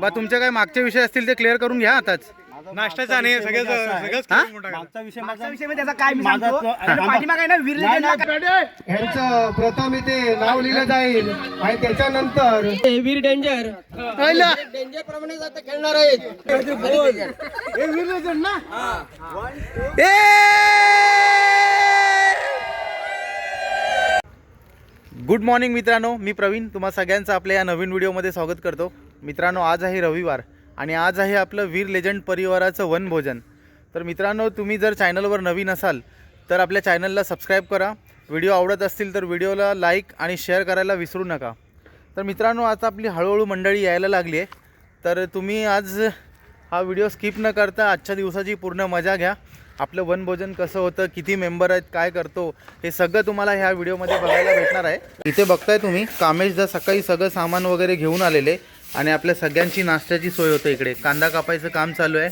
बा तुमचे काय मागचे विषय असतील ते क्लिअर करून घ्या आताच. नाश्त्याचा आणि सगळं सगळंच हा? मागचा विषय मागचा विषय म्हणजे त्याचा काय मी माझा सांगतो? तो- आता पाठीमागे आहे ना वीर लेजंडला ह्यांचं प्रथम इथे नाव लिहिलं जाईल आणि त्याच्यानंतर वीर डेंजर. डेंजर प्रमाणे आता खेळणार आहेत. गुड मॉर्निंग मित्रांनो मी प्रवीण. तुम्हा सगळ्यांचं आपल्या या नवीन व्हिडिओमध्ये स्वागत करतो. मित्रांनो आज आहे रविवार आणि आज आहे आपलं वीर लेजंड परिवाराचं वनभोजन. तर मित्रांनो तुम्ही जर चॅनलवर नवीन असाल तर आपल्या चॅनलला सबस्क्राईब करा. व्हिडिओ आवडत असतील तर व्हिडिओला लाईक आणि शेअर करायला विसरू नका. तर मित्रांनो आता आपली हळूहळू मंडळी यायला लागली आहे. तर तुम्ही आज हा व्हिडिओ स्किप न करता आजच्या दिवसाची पूर्ण मजा घ्या. आपलं वनभोजन कसं होतं किती मेंबर आहेत काय करतो हे सगळं तुम्हाला ह्या व्हिडिओमध्ये बघायला भेटणार आहे. इथे बघताय तुम्ही कामेशदा सकाळी सगळं सामान वगैरे घेऊन आलेले. आणि आपल्या सगळ्यांची नाश्त्याची सोय होते इकडे. कांदा कापायचं काम चालू आहे.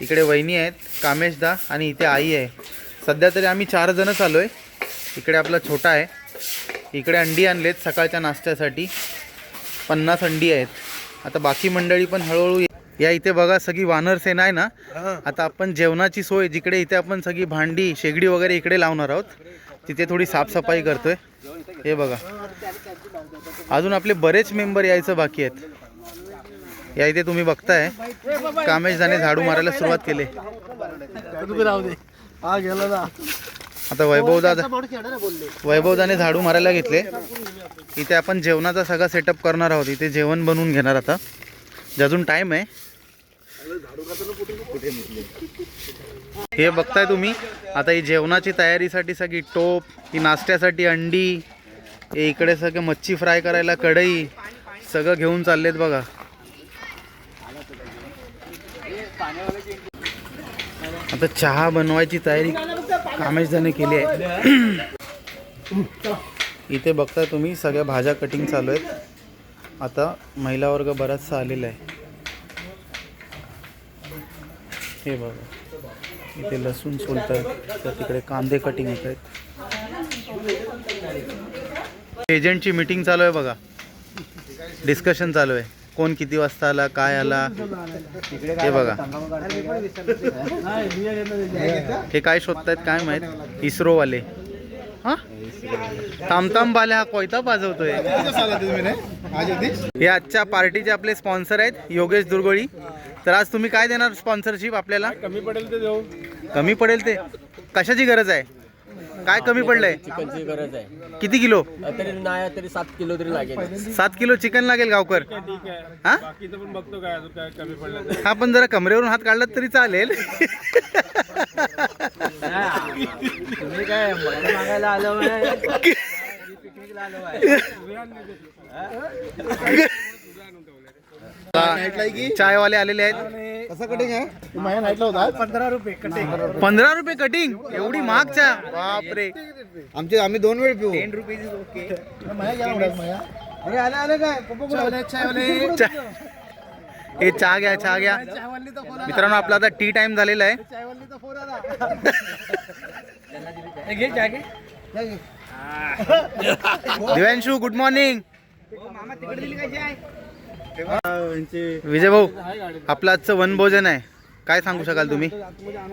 इकडे वहिनी आहेत कामेशदा आणि इथे आई आहे. सध्या तरी आम्ही चार जणच आलो आहे. इकडे आपला छोटा आहे. इकडे अंडी आणलेत सकाळच्या नाश्त्यासाठी. पन्नास अंडी आहेत. आता बाकी मंडळी पण हळूहळू या इथे बघा सगळी वानर सेना आहे ना? आता आपण जेवणाची सोय जिकडे इथे आपण सगळी भांडी शेगडी वगैरे इकडे लावणार आहोत. तिथे थोडी साफसफाई करतोय. हे बघा. अजून आपले बरेच मेंबर यायचं बाकी आहेत. या इथे तुम्ही बघताय. कामेशदाने झाडू मारायला सुरुवात केली. आता वैभव दादा वैभवदाने झाडू मारायला घेतले. इथे आपण जेवणाचा सगळा सेटअप करणार आहोत. इथे जेवण बनवून घेणार आता. अजून टाइम आहे. हे बघताय तुम्ही. आता ही जेवणाची तयारीसाठी सगळी टोप ही नाश्त्यासाठी अंडी हे इकडे सगळं मच्छी फ्राय करायला कढई सगळं घेऊन चाललेत बघा. आता चहा बनवायची तयारी कामेशदाने केली आहे. इथे बघता तुम्ही सगळ्या भाज्या कटिंग चालू आहेत. आता महिला वर्ग बराचसा आलेला आहे. हे बघा. इथे लसूण सोलत आहेत तर तिकडे कांदे कटिंग होत आहेत. एजंटची मीटिंग चालू आहे बघा. डिस्कशन चालू आहे. कोण किती वाजता आला काय आला? हे बघा. हे काय शोधतायत काय माहीत? इस्रोवाले. हा? तामताम बाले हा कोयता वाजवतोय हे आजच्या पार्टीचे आपले स्पॉन्सर आहेत योगेश दुर्गोळी. तर आज तुम्ही काय देणार स्पॉन्सरशिप आपल्याला? कमी पडेल ते देऊ. कमी पडेल ते. कशाची गरज आहे? काय कमी पडलंय? चिकनची गरज आहे. किती किलो? तरी नाही तरी सात किलो तरी लागेल. सात किलो चिकन लागेल गावकर. ठीक आहे हा? बाकीचं पण. हा जरा कमरेवरून हात काढला तरी चालेल. तुम्ही काय मला मागायला आलो पिकनिकला आलो चायवाले आलेले आहेत. कसं कटिंग आहे? माझ्या नाईटला होता पंधरा रुपये कटिंग पंधरा रुपये कटिंग एवढी महाग चहा बापरे. आमचे आम्ही दोन वेळ पिऊ. टेन रुपीज ओके अरे आले आले काय? पप्पा चा- हे चहा घ्या चहा घ्या. मित्रांनो आपला आता टी टाइम झालेला आहे. दिव्यांशू गुड मॉर्निंग विजय भाऊ आपलं आजचं वनभोजन आहे. काय सांगू शकाल तुम्ही?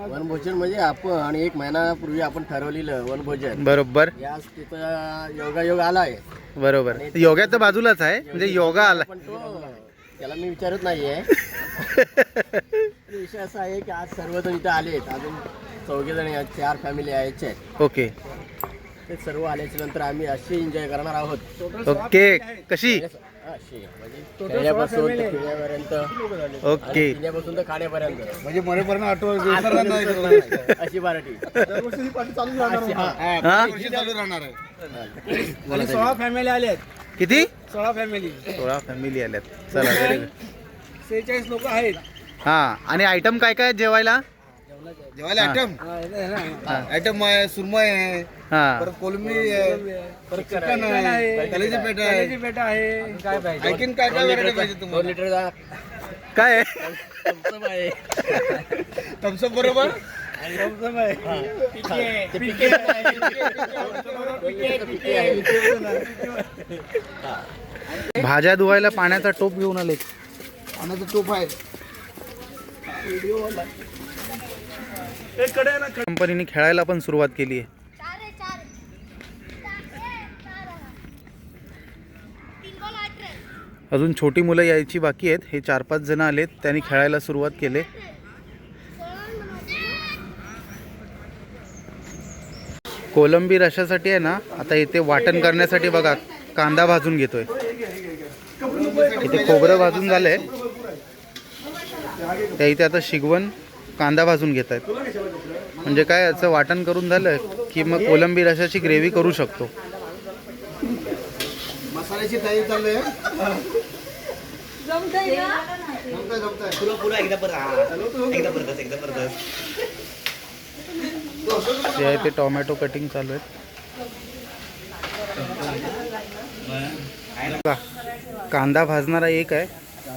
वनभोजन म्हणजे आपण एक महिन्यापूर्वी आपण ठरवलेलं वनभोजन बरोबर. याच तिथं योगायोग आलाय. बरोबर. योगा तर बाजूलाच आहे म्हणजे योगा आला. त्याला मी विचारत नाहीये. विषय असा आहे की आज सर्वजण इथं आलेत. अजून चौघे जण आहेत चार फॅमिली यायचे आहेत. ओके. ते सर्व आल्याच्यानंतर आम्ही अशी एन्जॉय करणार आहोत. ओके. कशी? म्हणजे ओके. तर खाण्यापर्यंत. म्हणजे मरेपर्यंत आठवण अशी पार्टी हा. हा. चालू राहणार आहे. आणि सोळा फॅमिली आल्यात किती? सोळा फॅमिली सोळा फॅमिली आल्यात चला very good. सेहेचाळीस लोक आहेत. हा. आणि आयटम काय काय आहेत जेवायला? जेवायला आयटम? हा, हे. आयटम आहे सुरमई आहे हा. परत कोलंबी आहे परत चिकन आहे कलेजी पेट आहे. कलेजी पेटा आहे. काय पाहिजे? आणखीन काय काय व्हरायटी पाहिजे दोन तुम्हाला लिटरचा काय? आहे? थम्सअप आहे. थम्सअप बरोबर? रमझम आहे. ते पिके पिके आहे. भाज्या धुवायला पाण्याचा टोप घेऊन आले आणि तूप आहे. कंपनीने खेळायला पण सुरुवात केली आहे. अजून छोटी मुलं यायची बाकी आहेत. हे चार पाच जण आलेत. त्यांनी खेळायला सुरुवात केले. कोलंबी रशासाठी आहे ना आता इथे वाटण करण्यासाठी बघा कांदा भाजून घेतोय. इथे खोबरं भाजून झालंय. त्या इथे आता शिगवण कांदा भाजून घेत आहेत. म्हणजे काय याचं वाटण करून झालं की मग कोलंबी रशाची ग्रेव्ही करू शकतो. मसाल्याची तयारी चालू आहे. जे ते टोमॅटो कटिंग चालू आहेत. कांदा भाजणारा एक आहे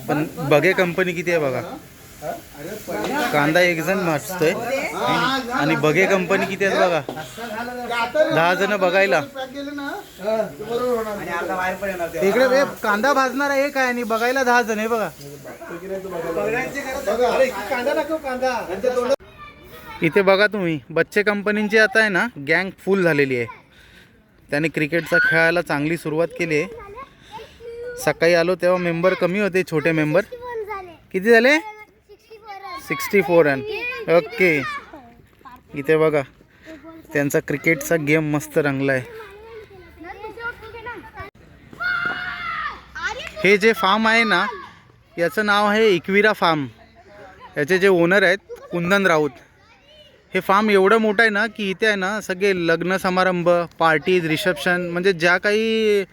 पण बघे कंपनी किती आहे बघा. कांदा एक जण भाजतोय आणि बघे कंपनी किती आहेत बघा. दहा जण बघायला. इकडे कांदा भाजणारा एक आहे आणि बघायला दहा जण आहे बघा. इथे बघा तुम्ही बच्चे कंपनीची आता आहे ना गँग फुल झालेली आहे. त्याने क्रिकेटचा खेळायला चांगली सुरुवात केली आहे. सकाळी आलो तेव्हा मेंबर कमी होते छोटे मेंबर. किती झाले? Sixty four run okay. इथे बघा. त्यांचा क्रिकेटचा गेम मस्त रंगला आहे हे जे फार्म आहे ना याचं नाव आहे इक्विरा फार्म याचे जे ओनर आहेत कुंदन राऊत. हे फार्म एवढं मोठं आहे ना की इथे आहे ना सगळे लग्न समारंभ पार्टीज रिसेप्शन म्हणजे ज्या काही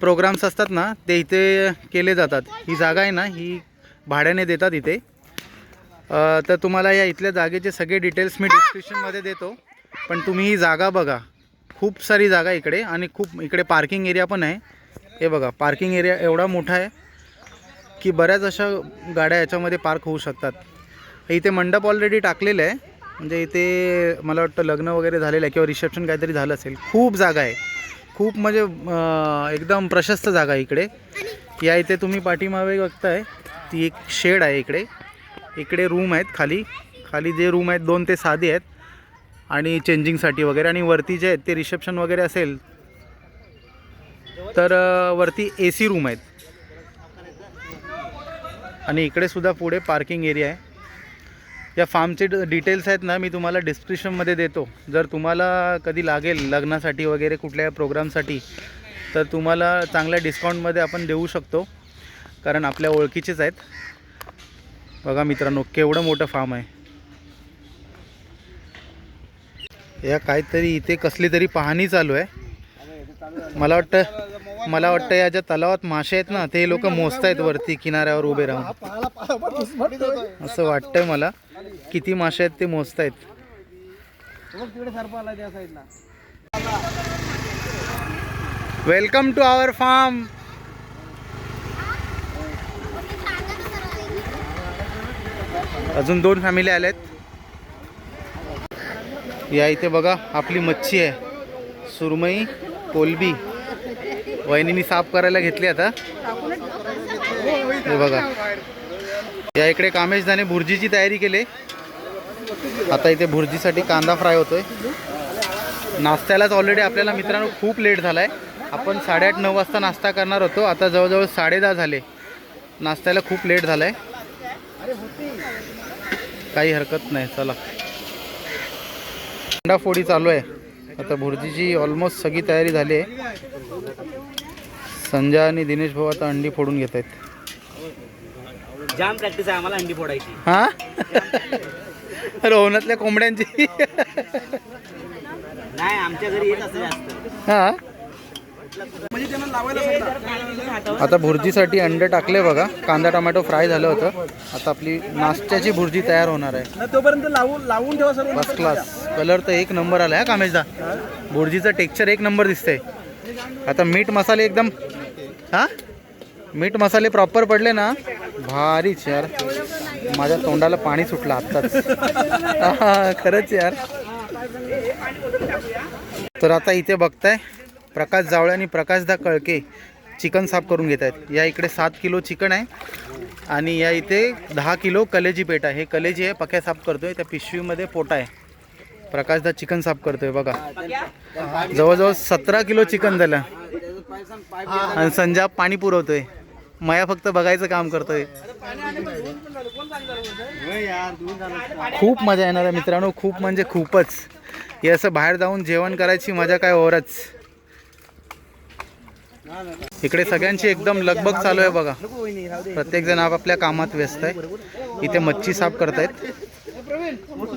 प्रोग्राम्स असतात ना ते इथे केले जातात. ही जागा आहे ना ही भाड्याने देतात इथे. तर तुम्हाला या इथल्या जागेचे सगळे डिटेल्स मी डिस्क्रिप्शनमध्ये देतो. पण तुम्ही ही जागा बघा. खूप सारी जागा इकडे आणि खूप इकडे पार्किंग एरिया पण आहे. हे बघा पार्किंग एरिया एवढा मोठा आहे की बऱ्याच अशा गाड्या याच्यामध्ये पार्क होऊ शकतात. इथे मंडप ऑलरेडी टाकलेलं आहे. म्हणजे इथे मला वाटतं लग्न वगैरे झालेलं आहे किंवा रिसेप्शन काहीतरी झालं असेल. खूप जागा आहे. खूप म्हणजे एकदम प्रशस्त जागा आहे इकडे. या इथे तुम्ही पाठीमागे बघताय ती एक शेड आहे इकडे. इकडे रूम आहेत खाली. खाली जे रूम आहेत दोन ते साधे आहेत. आणि चेंजिंगसाठी वगैरे. आणि वरती जे आहेत ते रिसेप्शन वगैरे असेल तर वरती ए सी रूम आहेत. आणि इकडे सुद्धा पुढे पार्किंग एरिया आहे. या फार्मचे ड- डिटेल्स आहेत ना मी तुम्हाला डिस्क्रिप्शनमध्ये देतो. जर तुम्हाला कधी लागेल लग्नासाठी वगैरे कुठल्या प्रोग्रामसाठी तर तुम्हाला चांगल्या डिस्काउंटमध्ये आपण देऊ शकतो. कारण आपल्या ओळखीचेच आहेत. बघा मित्रांनो केवढं मोठं फार्म आहे. या काहीतरी इथे कसली तरी पाहणी चालू आहे. मला वाटतं मला वाटतं या ज्या तलावात मासे आहेत ना ते लोक मोजतायत वरती किनाऱ्यावर उभे राहून. असं वाटतंय मला किती मासे आहेत ते मोजत आहेत वेलकम टू आवर फार्म अजून दोन फॅमिली आल्या आहेत या इथे बघा आपली मच्छी आहे. सुरमई कोलबी वहिनीनी साफ करायला घेतली आता. हे बघा. या इकडे कामेश दाने भुर्जीची तयारी केली. आता इथे भुर्जीसाठी कांदा फ्राय होतोय. नाश्त्यालाच ऑलरेडी आपल्याला मित्रांनो खूप लेट झाला आहे आपण साडेआठ नऊ वाजता नाश्ता करणार होतो. आता जवळजवळ साडेदहा झाले. नाश्त्याला खूप लेट झाला आहे काही हरकत नाही चला. अंडा फोडी चालू आहे. आता भुर्जीची ऑलमोस्ट सगळी तयारी झाली आहे. संजय आणि दिनेश भाऊ आता अंडी फोडून घेत आहेत. जाम प्रॅक्टिस आहे आम्हाला अंडी फोडायची. हा? रोहनातल्या कोंबड्यांची. नाही आमच्या घरी येत असं जास्त. हा? आता भुर्जीसाठी अंडे टाकले बघा. कांदा टोमॅटो फ्राय झालं होतं. आता आपली नाश्त्याची भुर्जी तयार होणार आहे. तोपर्यंत लावून लावून ठेवा सर्व फर्स्ट क्लास कलर तर एक नंबर आला हा कामेशदा. भुर्जीचं टेक्स्चर एक नंबर दिसतंय. आता मीठ मसाले एकदम हा? मीठ मसाले प्रॉपर पडले ना? भारीच यार. माझ्या तोंडाला पाणी सुटलं आत्ताच. खरंच यार. तर आता इथे बघताय. प्रकाश जावळे आणि प्रकाशदा कळके चिकन साफ करून घेत आहेत. या इकडे सात किलो चिकन आहे आणि या इथे दहा किलो कलेजी पेट आहे. हे कलेजी आहे पक्या साफ करतोय. त्या पिशवीमध्ये पोटा आहे. प्रकाशदा चिकन साफ करतोय बघा. जवळजवळ सतरा किलो चिकन झालं. आणि संजा पाणी पुरवतोय. मया फक्त बघायचं काम करतोय. खूप मजा येणार आहे मित्रांनो. खूप म्हणजे खूपच. हे असं बाहेर जाऊन जेवण करायची मजा काय ओरच इकडे सगळ्यांची एकदम लगबग चालू आहे बघा. प्रत्येक जण आपापल्या कामात व्यस्त आहे. इथे मच्छी साफ करतायत.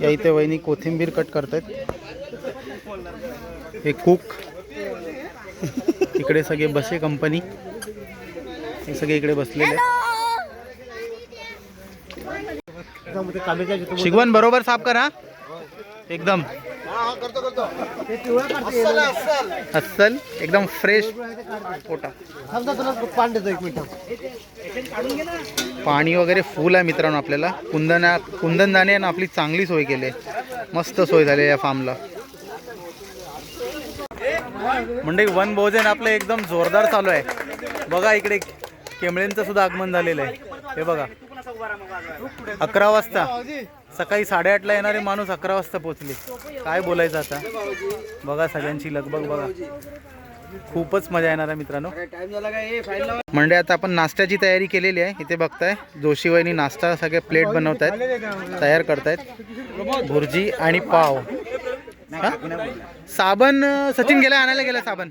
या इथे वहिनी कोथिंबीर कट करतायत. हे कुक इकडे सगळे बसे कंपनी हे सगळे इकडे बसलेले शिगवण बरोबर साफ करा. एकदम. अस्सल एकदम फ्रेश पोटा. पाणी वगैरे फुल आहे मित्रांनो आपल्याला. कुंदना कुंदनदाने आपली चांगली सोय केली आहे. मस्त सोय झाली आहे या फार्मला म्हणजे वन भोजन आपलं एकदम जोरदार चालू आहे. बघा इकडे केमळेंचं सुद्धा आगमन झालेलं आहे. हे बघा. अकरा वाजता. सकाळी साडेआठला येणारे माणूस अकरा वाजता पोचले काय बोलायचं आता? बघा सगळ्यांची लगबग बघा. खूपच मजा येणार आहे मित्रांनो. म्हणजे आता आपण नाश्त्याची तयारी केलेली आहे. इथे बघताय जोशी वहिनी नाश्ता सगळे प्लेट बनवत आहेत तयार करतायत. भुर्जी आणि पाव. साबण सचिन गेला आणायला गेला साबण.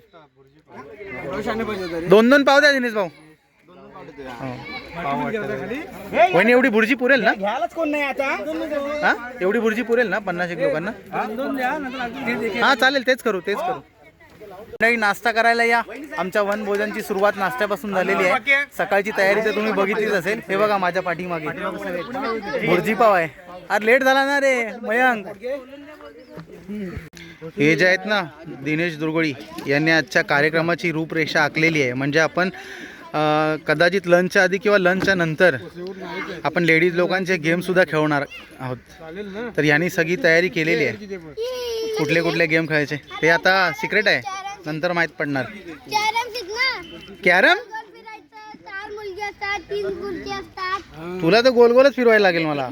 दोन दोन पाव द्या दिनेश भाऊ. वहिनी एवढी भुर्जी पुरेल ना? घ्यायलाच कोण नाही आता? हा? एवढी भुर्जी पुरेल ना पन्नास एक लोकांना? हा चालेल तेच करू तेच करू. मंडळी नाश्ता करायला या. आमच्या वन भोजनची सुरुवात नाश्त्यापासून झालेली आहे. सकाळची तयारी तर तुम्ही बघितलीच असेल. हे बघा माझ्या पाठीमागे. भुर्जी पाव आहे. अरे लेट झाला ना रे मयंक. हे जे आहेत ना दिनेश दुर्गोळी यांनी आजच्या कार्यक्रमाची रूपरेषा आखलेली आहे. म्हणजे आपण कदाचित लंचच्या आधी किंवा लंचच्या नंतर आपण लेडीज लोकांचे गेमसुद्धा खेळवणार आहोत. तर यांनी सगळी तयारी केलेली आहे. कुठले कुठले गेम खेळायचे? ते आता सिक्रेट आहे. नंतर माहीत पडणार. कॅरम शिक ना कॅरम? गोल फिरायचं चार मुलगी असतात तीन खुर्ची असतात. तुला तर गोल गोलच फिरवायला लागेल मला.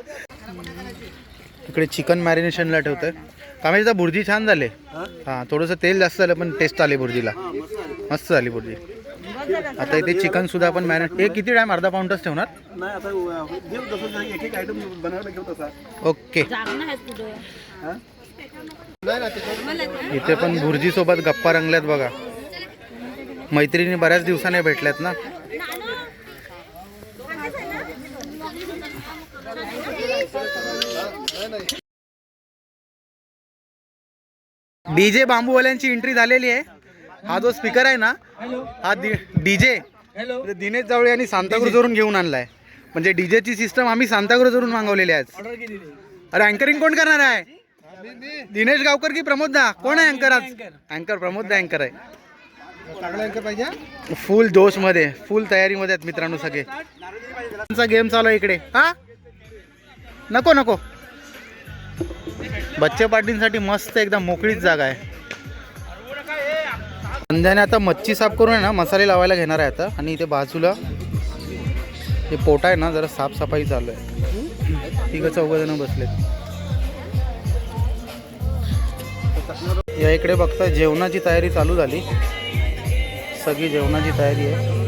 इकडे चिकन मॅरिनेशनला ठेवतोय. कामेशचा भुर्जी छान झाले. हां? थोडंसं तेल जास्त झालं पण टेस्ट आली भुर्जीला मस्त झाली. भुर्जी आता इथे चिकन सुद्धा आपण मॅरिनेट हे किती टाइम अर्धा पाऊंडच ठेवणार? ओके. इथे पण भुर्जी सोबत गप्पा रंगल्यात बघा. मैत्रिणी बऱ्याच दिवसाने भेटल्यात ना. डीजे बांबूवाल्यांची एंट्री झालेली आहे. हा जो स्पीकर आहे ना हा डीजे. दिनेश जावळे यांनी सांताक्रूजवरून घेऊन आणलाय. म्हणजे डीजेची सिस्टम आम्ही सांताक्रूजवरून मागवलेली आहे अरे अँकरिंग कोण करणार आहे? दिनेश गावकर की प्रमोद दा? कोण आहे अँकर आज? अँकर प्रमोद दा अँकर आहे. फुल जोशमध्ये फुल तयारीमध्ये आहेत मित्रांनो सगळे. गेम चालू आहे इकडे. हा? नको नको. बच्चे पार्टींसाठी मस्त एकदम मोकळीच जागा आहे. संध्याने आता मच्छी साफ करून आहे ना मसाले लावायला घेणार आहे आता. आणि इथे बाजूला हे पोटा आहे ना जरा साफसफाई चालू आहे. तिघं चौघजण बसलेत. या इकडे बघता जेवणाची तयारी चालू झाली. सगळी जेवणाची तयारी आहे.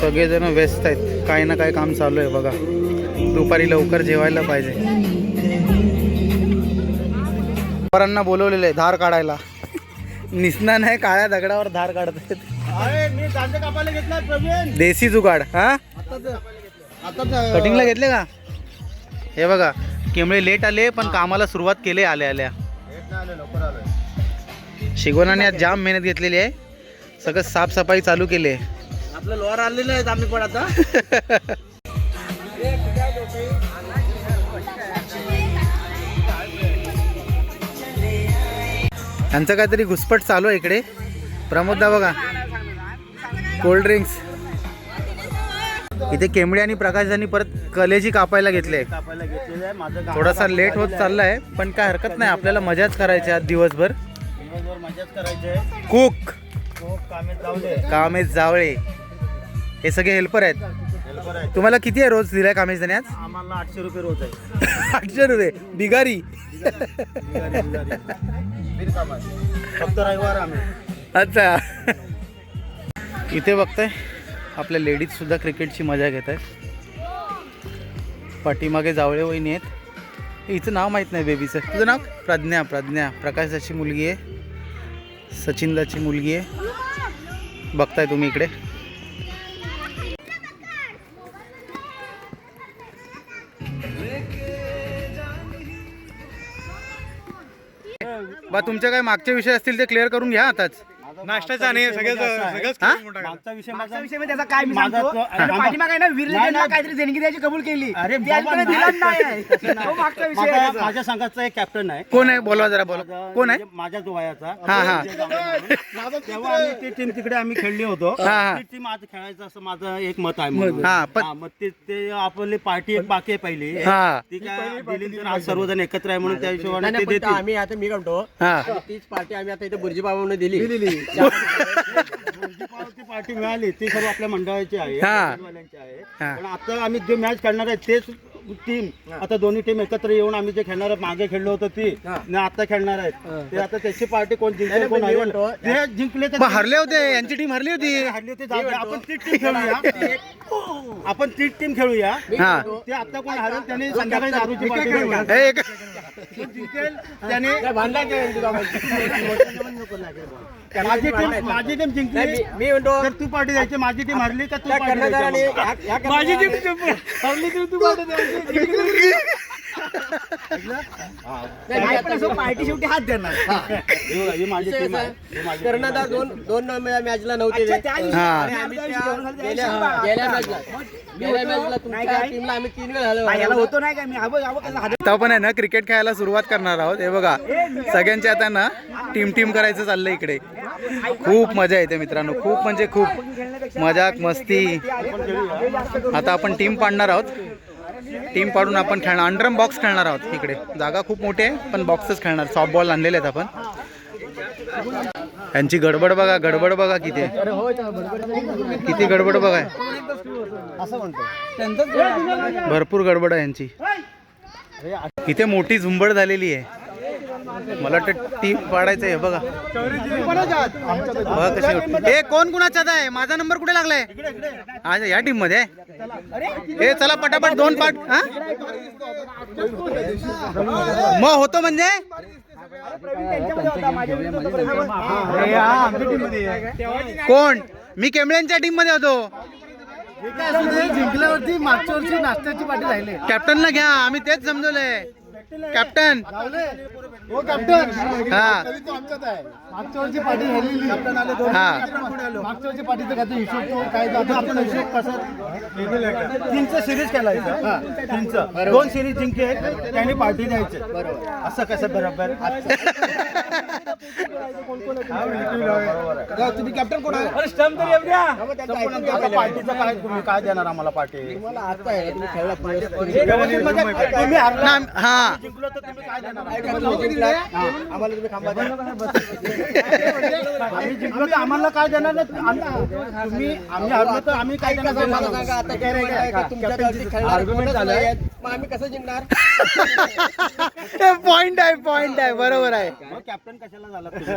सगळेजण व्यस्त आहेत. काही ना काही काम चालू आहे बघा. दुपारी लवकर जेवायला पाहिजे. पोरांना बोलवलेलं आहे धार काढायला. निसना नाही काळ्या दगडावर धार काढत देसी जुगाड हा? कटिंगला घेतले का? हे बघा केमळे लेट आले पण कामाला सुरुवात केली आल्या आल्या. शिगवणाने आज जाम मेहनत घेतलेली आहे. सगळं साफसफाई चालू केली आहे. आपलं लोअर आलेलं आहे आम्ही पण आता. यांचं काहीतरी घुसपट चालू आहे इकडे. प्रमोददा बघा. कोल्ड ड्रिंक्स इथे केमळे आणि प्रकाशांनी परत कलेजी कापायला घेतले. थोडासा लेट होत. चाललाय पण काय हरकत नाही. आपल्याला मजाच करायची आज दिवसभर. कुक कामेश जावळे. हे सगळे हेल्पर आहेत. तुम्हाला किती आहे रोज दिलाय कामेश आज आम्हाला आठशे रुपये रोज आहे. आठशे रुपये. बिगारी. फक्त रविवार आम्ही. अच्छा. इथे बघताय आपल्या लेडीज सुद्धा क्रिकेटची मजा घेत आहेत. पाठीमागे जावळे वहिनी आहेत. हिचं नाव माहीत नाही बेबीचं. तुझं नाव? प्रज्ञा प्रज्ञा. प्रकाशाची मुलगी आहे. सचिनदाची मुलगी आहे. बघताय तुम्ही इकडे. बा तुमचे काय मागचे विषय असतील ते क्लिअर करून घ्या आताच. नाश्त्याचा आणि सगळ्याच सगळंच हा? मोठा करा. मागचा विषय माझा विषय मी त्याचा काय मी माझा सांगतो? तो- त्याच्या पाठीमागे आहे ना नाही, नाही. काहीतरी देणगी द्यायची कबूल केली. अरे ते अजून बाबा, दिलं नाही. नाही. तो मागचा विषय आहे. माझा- त्याचा. माझ्या संघाचा एक कॅप्टन आहे. कोण आहे? बोलवा जरा बोला माझा- कोण आहे? म्हणजे माझ्या जो वयाचा हा, हा. तेव्हा आम्ही ती टीम तिकडे आम्ही खेळली होतो. हा, हा. ती टीम आज खेळायचं असं माझं एक मत आहे म्हणून. हा, पण- हा, मग ते ते आपली पार्टी एक बाकी आहे पहिली. हा. ती काय दिली तर आज सर्वजण एकत्र आहे म्हणून त्या हिशोबाने नाही, ते नाही, पण देतील. आम्ही आता मी म्हणतो हा. तीच पार्टी आम्ही आता इथे बुर्जी बाबांना दिली पार्टी मिळाली ती सर्व आपल्या मंडळाची आहे हा. वाल्यांची आहे हा. पण आता आम्ही जे मॅच खेळणार आहे तेच टीम. आता दोन्ही टीम एकत्र येऊन आम्ही जे खेळणार मागे खेळलो होतो ती आणि आता खेळणार आहेत. ते आता त्याची पार्टी कोण जिंकले कोण हरेल ते जिंकले तर पण हरले होते यांची टीम हरली होती. हरली होती जाऊ दे. आपण तीच टीम खेळूया. आपण तीच टीम खेळूया. हा. ते आता कोण हरेल त्याने संध्याकाळी दारूची पार्टी घेऊया हे एक- जो जिंकेल त्याने? माझी टीम माझी टीम जिंकली. मी- म्हणतो तर तू पार्टी द्यायची. माझी टीम हरली का तू त्या पार्टी कर्णधाराने द्यायची? ह्या- ह्या कर्णधाराने- हरली तर तू पार्टी द्यायची. पार्टी शेवटी हात देणार कर्णधार दोन दोन मॅचला नव्हते ते. हा. आणि आम्ही त्या गेल्या गेल्या मॅचला गेल्या मॅचला तुमच्या टीमला आम्ही तीन वेळा याला हरवलं. होतो नाही काय मी कसं हात आता पण आहे ना क्रिकेट खेळायला सुरुवात करणार आहोत हे बघा सगळ्यांच्या आता ना टीम टीम करायचं चाललंय इकडे खूप मजा येते मित्रांनो खूप म्हणजे खूप मजाक मस्ती आता आपण टीम पाडणार आहोत टीम पाडून आपण खेळणार. अंडरम बॉक्स खेळणार आहोत इकडे. जागा खूप मोठी आहे पण बॉक्सच खेळणार. सॉफ्ट बॉल आणलेले आहेत आपण. यांची गडबड बघा गडबड बघा किती किती गडबड बघा. भरपूर गडबड आहे यांची. इथे मोठी झुंबड झालेली आहे. मला वाटतं टीम पाडायचं आहे बघा. बघा कशी. ए कोण कुणाच्यात आहे? माझा नंबर कुठे लागलाय? आज या टीममध्ये? ए चला पटापट दोन पाठ हा? मग होतो म्हणजे? कोण? मी केमळ्यांच्या टीममध्ये होतो. जिंकल्यावरती मागच्या वर्षी नाश्त्याची पार्टी राहिले. कॅप्टनला घ्या आम्ही तेच समजवलंय. कॅप्टन हो कॅप्टन हा. तो आमच्यात आहे. मागच्या वर्षी हा. मागच्या वर्षी काय हिशोब तो काय तो आपण हिशोब कसं तीनचं सिरीज खेळायचं तीनचं. दोन सिरीज जिंकले त्यांनी पार्टी द्यायची. असं कसं बरोबर? तुम्ही कॅप्टन कोण आहे? पार्टीचं काय तुम्ही काय देणार आम्हाला पार्टी? मला आता आहे, तुम्ही खेळला पुढे. व्यवस्थित तुम्ही हरला. ना हा. जिंकलो तर तुम्ही काय देणार? काय करता तुम्ही जिंकलात? आम्हाला तुम्ही खांबा द्या. आम्ही जिंकलो तर आम्हाला काय देणार नाही? आम्ही- तुम्ही आम्ही हरलो तर आम्ही काय देणार? मला सांगा आता काय तुमच्या नाही आहेत. मग आम्ही कसं जिंकणार? पॉइंट आहे पॉइंट आहे बरोबर आहे. मग कॅप्टन कशाला झाला तुम्ही?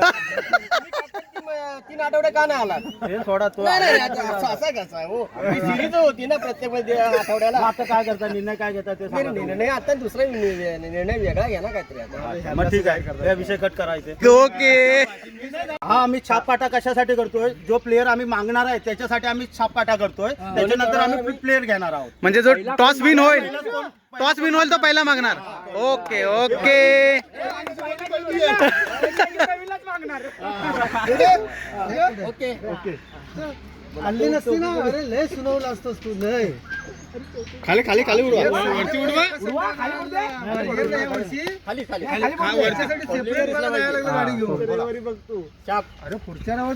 तीन- तीन आठवडे का नाही आला हे सोडा तो नाही नाही आता असं असं कसं आहे हो. ही सिरीज होती ना प्रत्येकमध्ये आठवड्याला. आता काय करता? निर्णय काय घेता ते सांगा निर्णय निर्णय आता दुसरा निर्णय निर्णय वेगळा घ्या ना काहीतरी आता. मग ठीक आहे. या विषय कट करायचे ओके. हा आम्ही छापपाटा कशासाठी करतोय? जो प्लेअर आम्ही मागणार आहे त्याच्यासाठी आम्ही छापपाटा करतोय. त्याच्यानंतर आम्ही प्लेअर घेणार आहोत. म्हणजे जो टॉस विन होईल. टॉस विन होईल तो पहिला मागणार. Okay okay. ओके. हल्ली नसती ना अरे लय सुनावलं असतोस तू लय. खाली खाली खाली उडवा. खाली खाली अरे पुढच्या नावात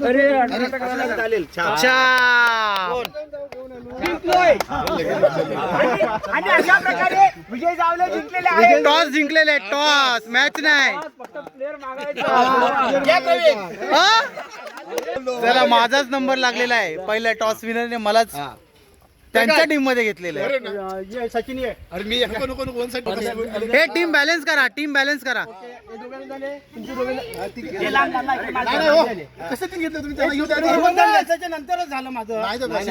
चालेल छाप. अच्छा जिंकलोय आणि आणि अशा प्रकारे विजय जावले जिंकलेले आहेत. टॉस जिंकलेले टॉस. मॅच नाही. फक्त प्लेअर मागायचा. या प्रवीण. हा? चला माझाच नंबर लागलेला आहे. पहिल्या टॉस विनरने मलाच त्यांच्या टीममध्ये घेतलेलं आहे. अं, ये सचिन ये. हे टीम बॅलन्स करा टीम बॅलन्स करा. हे लांब लांब नाही, माझं लांब झाले. दोन दोन मॅचाच्या नंतरच झालं माझं. नाही, नाही,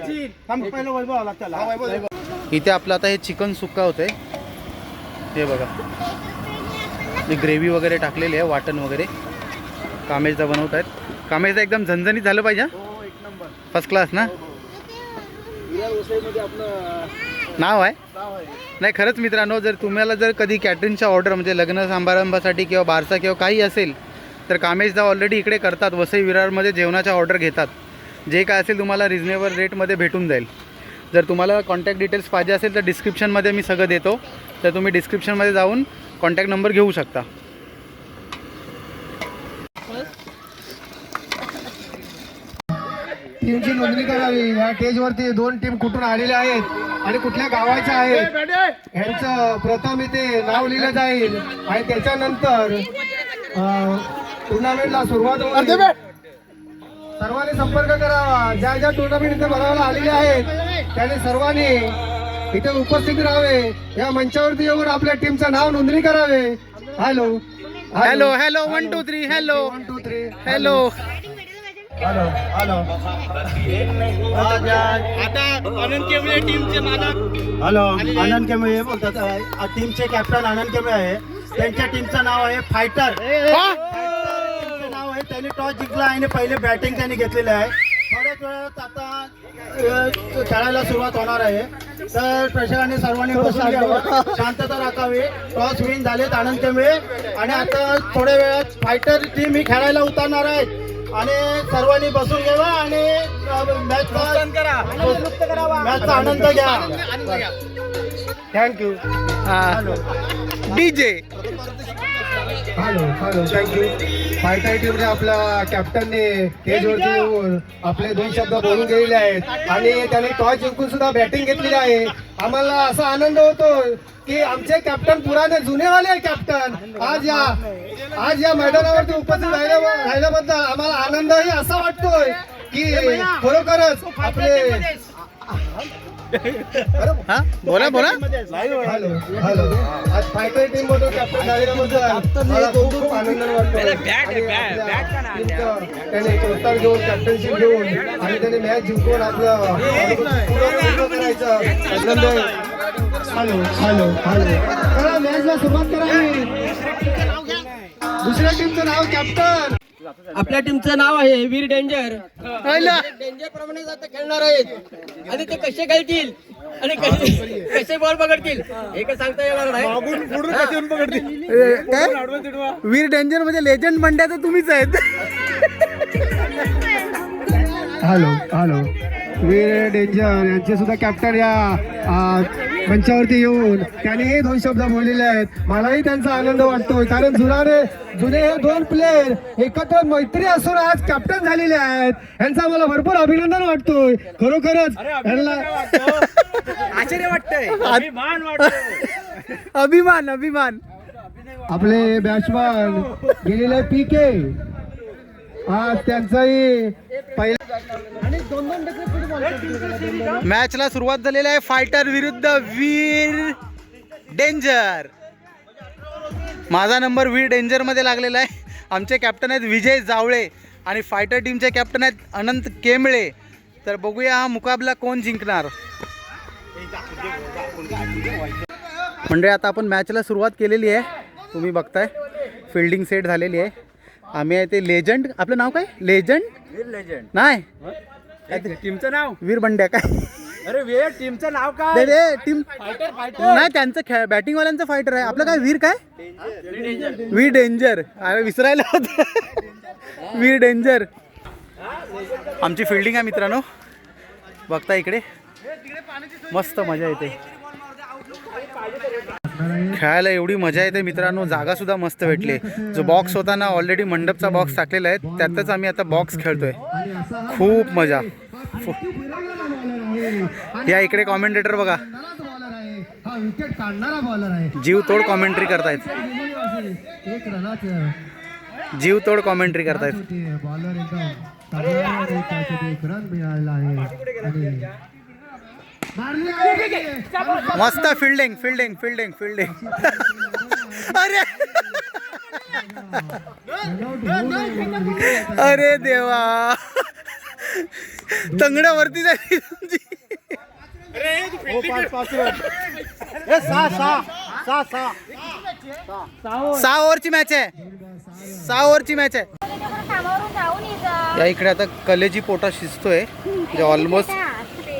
सचिन. थांब, पहिलं वैभव आला त्याला. इथे आपलं आता हे चिकन सुक्का होतंय. हे बघा. हे ग्रेव्ही वगैरे टाकलेली आहे वाटण वगैरे. कामेजचा बनवत आहेत कामेजचा एकदम झणझणीत झालं पाहिजे फर्स्ट क्लास ना? नाव आहे? नाही खरंच मित्रांनो जर तुम्हाला जर कधी कॅटरिंगच्या ऑर्डर म्हणजे लग्न समारंभासाठी किंवा बारसा किंवा काही असेल तर कामेशदा ऑलरेडी इकडे करतात वसई विरारमध्ये जेवणाच्या ऑर्डर घेतात. जे काय असेल तुम्हाला रिजनेबल रेटमध्ये भेटून जाईल. जर तुम्हाला कॉन्टॅक्ट डिटेल्स पाहिजे असेल तर डिस्क्रिप्शनमध्ये मी सगळं देतो. तर तुम्ही डिस्क्रिप्शनमध्ये जाऊन कॉन्टॅक्ट नंबर घेऊ शकता. टीमची नोंदणी करावी. या स्टेजवरती दोन टीम कुठून आलेल्या आहेत आणि कुठल्या गावाच्या आहेत? यांचं प्रथम इथे नाव लिहिलं जाईल. आणि त्याच्यानंतर टुर्नामेंटला सुरुवात होईल. सर्वांनी संपर्क करावा. ज्या ज्या टुर्नामेंट इथे भरायला आलेले आहेत त्यांनी सर्वांनी इथे उपस्थित राहावे. या मंचावरती येऊन आपल्या टीमचं नाव नोंदणी करावे. Hello hello hello one two three hello one two three hello hello hello hello Anand Kemle बोलतात. अ, टीमचे कॅप्टन आनंद केमळे आहे. त्यांच्या टीमचं नाव आहे फायटर टीमचं नाव आहे. त्यांनी टॉस जिंकला आणि पहिले बॅटिंग त्यांनी घेतलेलं आहे. थोड्याच वेळात आता अ, खेळायला सुरुवात होणार आहे. तर प्रेक्षकांनी सर्वांनी बसून घ्यावं. शांतता राखावी. टॉस विन झालेत आनंद केमळे आणि आता थोड्या वेळात फायटर टीम ही खेळायला उतरणार आहे आणि सर्वांनी बसून घ्यावा आणि मॅचचा मॅचचा आनंद घ्या. Thank you DJ hello hello thank you काय टीमने आपल्या कॅप्टनने स्टेजवरती येऊन आपले दोन शब्द बोलून गेलेले आहेत. आणि त्याने टॉस जिंकून सुद्धा बॅटिंग घेतलेली आहे. आम्हाला असा आनंद होतो की आमचे कॅप्टन पुराने जुने वाले कॅप्टन आज या आज या मैदानावरती उपस्थित राहिल्या राहिल्याबद्दल आम्हाला आनंदही असा वाटतोय की खरोखरच आपले हा? बोला बोला. फायटर टीम मधून कॅप्टन त्याने घेऊन कॅप्टनशिप घेऊन आणि त्याने मॅच जिंकून आपलं पूर्ण करायचं. अभिनंदन हॅलो हॅलो हॅलो. चला मॅचला सुरुवात करावी दुसऱ्या टीमचं नाव कॅप्टन आपल्या टीमचं नाव आहे वीर डेंजर. पहिला. डेंजर प्रमाणे आता खेळणार आहेत. आणि ते कसे खेळतील? आणि कसे कसे बॉल पकडतील? हे काय सांगता येणार नाही. काय? वीर डेंजर म्हणजे लेजंड मंड्या तर तुम्हीच आहेत. हॅलो हॅलो वीर डेंजर यांचे सुद्धा कॅप्टन या आ, मंचावरती येऊन त्यांनी दोन शब्द बोललेले आहेत. मलाही त्यांचा आनंद वाटतोय. कारण जुनारे जुने हे दोन प्लेयर एकत्र मैत्री असून आज कॅप्टन झालेले आहेत. यांचा मला भरपूर अभिनंदन वाटतोय. खरोखरच यांना आश्चर्य वाटतंय. अभिमान अभिमान आपले बॅट्समन गेलेले पी के आज त्यांचाही पहिला मॅचला सुरुवात झालेली आहे फायटर विरुद्ध वीर डेंजर. माझा नंबर वीर डेंजरमध्ये लागलेला आहे. आमचे कॅप्टन आहेत विजय जावळे आणि फायटर टीमचे कॅप्टन आहेत अनंत केंबळे. तर बघूया हा मुकाबला कोण जिंकणार. म्हणजे आता आपण मॅचला सुरुवात केलेली आहे. तुम्ही बघताय फिल्डिंग सेट झालेली आहे. आम्ही आहे ते लेजंड आपलं नाव काय? लेजंड लेजंड नाही. टीमचं नाव? वीर बंड्या काय? अरे वे टीमचं नाव काय? रे टीम नाही त्यांचं खेळ बॅटिंग वाल्यांचं फायटर आहे. आपलं काय वीर काय? वीर डेंजर अरे विसरायला होत. वीर डेंजर आमची फिल्डिंग आहे मित्रांनो. बघता इकडे. मस्त मजा येते. खेळायला एवढी मजा येते मित्रांनो. जागा सुद्धा मस्त भेटली. जो बॉक्स होता ना ऑलरेडी मंडपचा बॉक्स टाकलेला आहे. त्यातच आम्ही आता बॉक्स खेळतोय. खूप मजा. या इकडे कॉमेंटेटर बघा. जीव तोड कॉमेंट्री करतायत. जीव तोड कॉमेंट्री करतायत. बॉलर एकदम रन आहे. मस्त फिल्डिंग फिल्डिंग फिल्डिंग फिल्डिंग अरे! अरे देवा! तंगड्यावरती झाली तुमची. सहा ओव्हरची मॅच आहे. सहा ओव्हरची मॅच आहे. या इकडे आता कलेजी पोटा शिजतोय. म्हणजे ऑलमोस्ट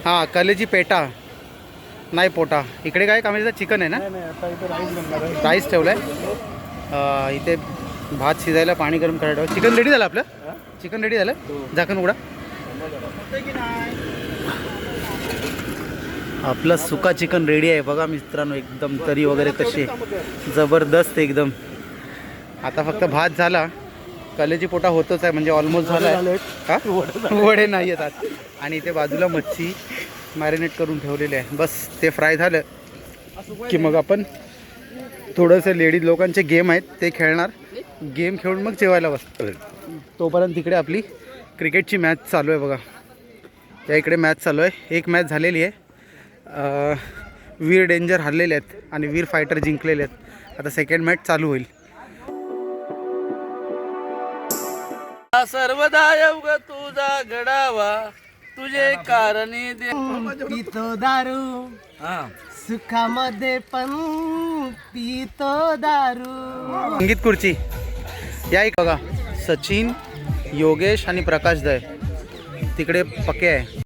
हां कलेजी पेटा. नाही पोटा. इकडे काय कामाचा चिकन आहे ना? राईस ठेवलाय. अं, इथे भात शिजायला पाणी गरम करायला ठेवलं. चिकन रेडी झालं आपलं? चिकन रेडी झालं? झाकण उघडा. आपलं सुका चिकन रेडी आहे बघा मित्रांनो एकदम तरी वगैरे कशी. आहे. जबरदस्त एकदम. आता फक्त भात झाला. कलेजी पोटा होतच आहे म्हणजे ऑलमोस्ट झाला का वडे नाही येतात आणि इथे बाजूला मच्छी मॅरिनेट करून ठेवलेली आहे. बस ते फ्राय झालं. की मग आपण थोडंसं लेडीज लोकांचे गेम आहेत ते खेळणार. गेम खेळून मग जेवायला बस तोपर्यंत तिकडे आपली क्रिकेटची मॅच चालू आहे बघा. त्या इकडे मॅच चालू आहे. एक मॅच झालेली आहे. वीर डेंजर हरलेले आहेत आणि वीर फायटर जिंकलेले आहेत. आता सेकंड मॅच चालू होईल. सर्वदा योग तुझा घडावा. तुझे कारणे दे. पितो दारू. सुखामध्ये पण पितो दारू. संगीत खुर्ची. या एक बघा. सचिन योगेश आणि प्रकाश दय. तिकडे पके आहे.